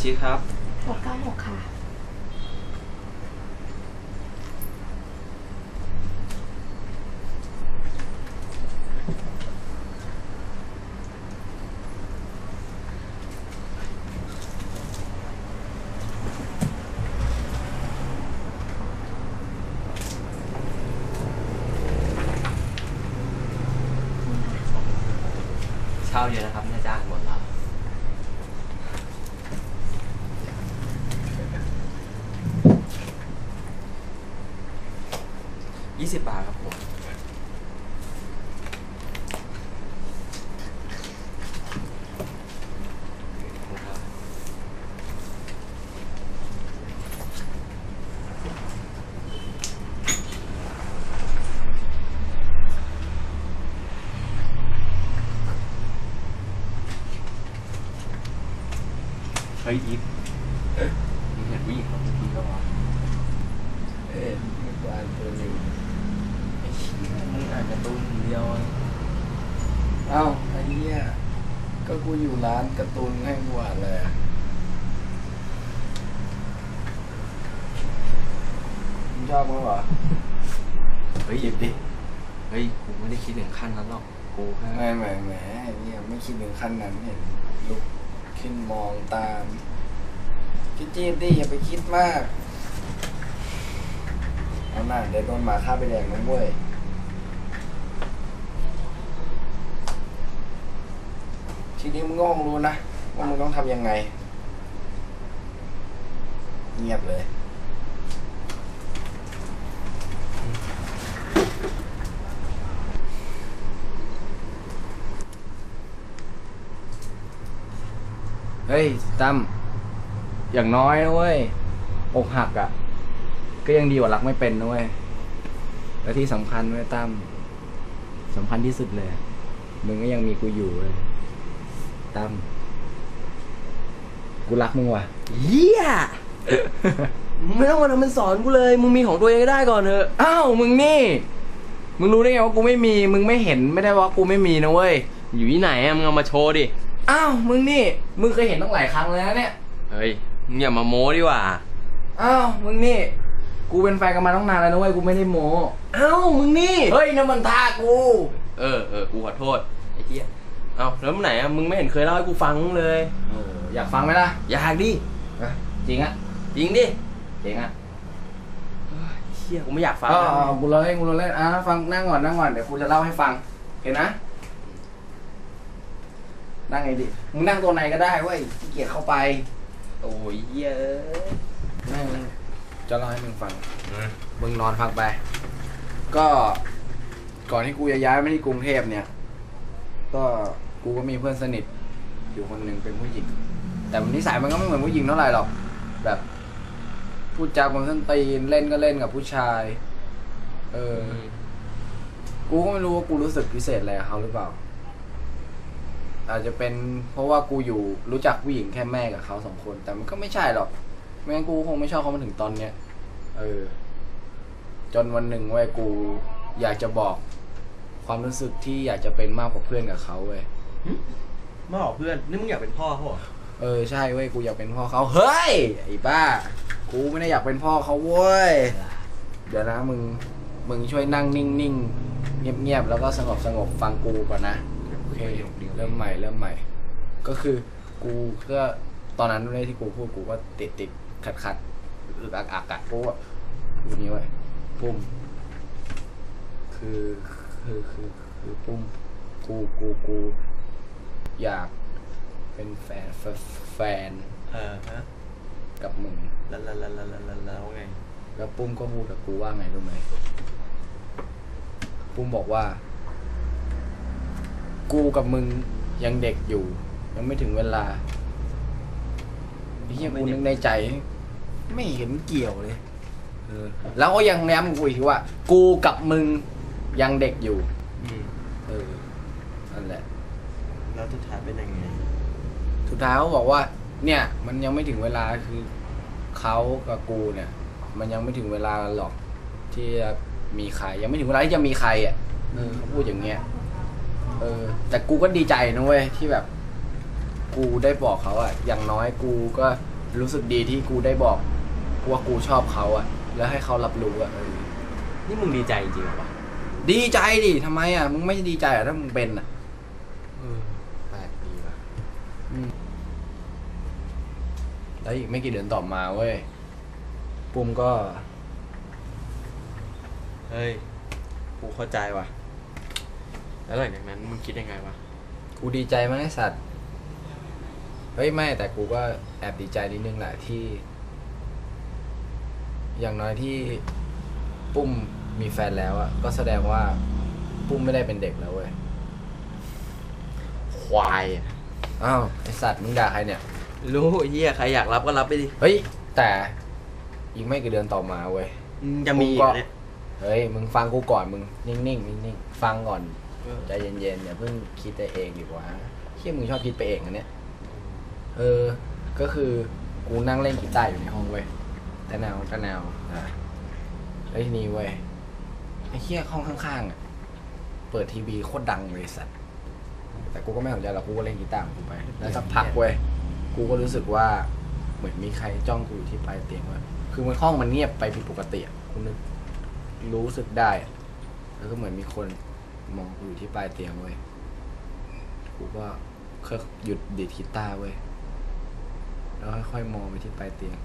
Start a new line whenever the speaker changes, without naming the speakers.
ชิกครับ
หกเก้าหกค่ะ
เช่าเยอะนะครับแม่จ้างหมดแล้ว ยี่สิบบาทครับผมครับเฮ้ยอีฟมึงเห็นผู้หญิงคนเมื่อกี้ก็วะ
เอ๊ะมีกวานตัวหนึ่ง
ไอ้เชี่ยมึงอ่านการ์ตูนคนเดียวอะ
เอ้าไอ้เหี้ยก็กูอยู่ร้านการ์ตูนให้กูอ่านเลยอะมึงชอบมั้งเหรอ
เฮ้ยหยิบดิ เฮ้ยกูไม่ได้คิดถึงขั้นนั้นหรอก กูแค่
ไม่แหมแหมไอ้เนี่ยไม่คิดถึงขั้นนั้นเห็นลุกขึ้นมองตามคิดจีบดิอย่าไปคิดมากเอาหน้าเดี๋ยวโดนหมาฆ่าไปแดงนะเว้ย ทีนี้มึงก็คงรู้นะว่ามึงต้องทำยังไง เงียบเลย เฮ้ยตั้มอย่างน้อยนะเว้ยอกหักอะ่ะ ก็ยังดีกว่ารักไม่เป็นนะเว้ยและที่สำคัญเว้ยตั้มสำคัญที่สุดเลย มึงก็ยังมีกูอยู่เลย ตั้มกูรักมึงว่ะ
เหี้ยมึงไม่ต้องมาทำเป็นสอนกูเลย มึงมีของตัวเองก็ได้ก่อนเถอะ
อ้าว มึงนี่ มึงรู้ได้ไงว่ากูไม่มี มึงไม่เห็นไม่ได้ว่ากูไม่มีนะเว้ย
อยู่ที่ไหนอะมึงเอามาโชว์ดิ
อ้าว มึงนี่ มึงเคยเห็นตั้งหลายครั้งแล้วนะเนี่ย
เฮ้ย มึงอย่ามาโม้ดีกว่า
อ้าว มึงนี่ กูเป็นแฟนกันมาตั้งนานแล้วนะเว้ย กูไม่ได้โม้
เอ้ามึงนี่
เฮ้ยนั่นมันท่ากู
เออเออกูขอโทษไอ้เหี้ย เอ้าแล้วเมื่อไหนอะมึงไม่เห็นเคยเล่าให้กูฟังเลย
โอ้อยากฟังไหมล่ะ
อยากดิ
อะจริงอะ
จริงดิ
จริงอะ
เชี่ยกูไม่อยากฟัง
อ๋อ
นะ
อ๋อกูรอเล่นกูรอเล่นอะฟังนั่งก่อนนั่งก่อนเดี๋ยวกูจะเล่าให้ฟังเห็นนะ นั่งไงดิมึงนั่งตัวไหนก็ได้เว้ยขี้เกียจเข้าไป
โอ้ยเหี้ยเอ้ย
นั่งจะเล่าให้มึงฟัง
อืม
มึงนอนพักไป ก็ก่อนที่กูจะย้ายมาที่กรุงเทพเนี่ย ก็ กูก็มีเพื่อนสนิท อยู่คนหนึ่งเป็นผู้หญิง แต่มันนิสัยมันก็ไม่เหมือนผู้หญิงเท่าไหร่หรอก แบบพูดจาบนส้นตีนเล่นก็เล่นกับผู้ชาย เออ กูก็ไม่รู้ว่ากูรู้สึกพิเศษอะไรกับเขาหรือเปล่า อาจจะเป็นเพราะว่ากูอยู่รู้จักผู้หญิงแค่แม่กับเขาสองคน แต่มันก็ไม่ใช่หรอกไม่งั้นกูคงไม่ชอบเขามาถึงตอนเนี้ย เออ จนวันหนึ่งเว้ยกูอยากจะบอกความรู้สึกที่อยากจะเป็นมากกว่าเพื่อนกับเขาเว้ย
มาบอกเพื่อน นี่มึงอยากเป็นพ่อเขาเหรอ
เออใช่เว้ยกูอยากเป็นพ่อเขาเฮ้ยไอ้บ้า กูไม่ได้อยากเป็นพ่อเขาเว้ยเดี๋ยวนะมึงมึงช่วยนั่งนิ่งๆเงียบๆแล้วก็สงบสงบฟังกูก่อนนะโอเคเริ่มใหม่เริ่มใหม่ ก็คือกูก็ตอนนั้นด้วยที่กูพูดกูก็ติดติดขัดขัดอึกอักอักอะกูว่าดูนี้ไว้ยปุ้มคือคือคือคือปุ้มกูกูกู อยากเป็นแฟนแฟนแฟน
เออฮะ
กับมึง
แล้วแล้วแล้วแล้วแล้วแล้วไง
แล้วปุ้มก็พูดกับกูว่าไงรู้ไหมปุ้มบอกว่า กูกับมึงยังเด็กอยู่ ยังไม่ถึงเวลาเฮียกูนึกในใจ ไม่เห็นเกี่ยวเลยเออแล้วก็ยังแย้ำกูอีกทีว่า กูกับมึงยังเด็กอยู่
อืม
เออนั่นแหละ
แล้วสุดท้ายเป็นยังไง
สุดท้ายเขาบอกว่า เนี่ย มันยังไม่ถึงเวลาคือเขากับกูเนี่ย มันยังไม่ถึงเวลาหรอก ที่จะมีใคร ยังไม่ถึงเวลาที่จะมีใครอะเออเขาพูดอย่างเงี้ยเออ แต่กูก็ดีใจนะเว้ยที่แบบ กูได้บอกเขาอะ อย่างน้อยกูก็รู้สึกดีที่กูได้บอกว่ากูชอบเขาอะแล้วให้เขารับรู้อะเออ
นี่มึงดีใจจริงเหรอวะ
ดีใจดิทำไมอะมึงไม่ดีใจอะถ้ามึงเป็นอะ
เออแปลกดีว่ะ
แล้วอีกไม่กี่เดือนต่อมาเว้ยปุ้มก็
เฮ้ย กูเข้าใจว่ะ แล้วหลังจากนั้นมึงคิดยังไงวะ
กูดีใจมากไอ้สัตว์ เฮ้ยไม่แต่กูก็แอบดีใจนิดนึงแหละที่ อย่างน้อยที่ปุ้มมีแฟนแล้วอะก็แสดงว่าปุ้มไม่ได้เป็นเด็กแล้วเว้ย
ควายอะ
อ้าวไอสัตว์มึงด่าใครเนี่ย
รู้ไอ้เหี้ยใครอยากรับก็รับไปดิ
เฮ้ย แต่อีกไม่กี่เดือนต่อมาเว้ย
มึงจะมีอีกเนี่ย
เฮ้ยมึงฟังกูก่อนมึงนิ่งๆนิ่งๆฟังก่อน
เออ
ใจเย็นๆอย่าเพิ่งคิดไปเองดีกว่าเฮียมึงชอบคิดไปเองอันเนี้ยเออ ก็คือกูนั่งเล่นกีตาร์อยู่ในห้องเว้ยแต่แนวแต่แนวอะแล้วทีนี้เว้ยไอ้เฮียห้องข้างๆอะเปิดทีวีโคตรดังเลยสัตว์แต่กูก็ไม่สนใจหรอกกูก็เล่นกีตาร์ของกูไป แล้วสักพักเว้ย กูก็รู้สึกว่าเหมือนมีใครจ้องกูอยู่ที่ปลายเตียงเว้ยคือมันห้องมันเงียบไปผิดปกติอะกูนึกรู้สึกได้อะแล้วก็เหมือนมีคนมองกูอยู่ที่ปลายเตียงเว้ยกูก็ค่อยหยุดดีดกีตาร์เว้ยแล้วค่อยๆมองไปที่ปลายเตียง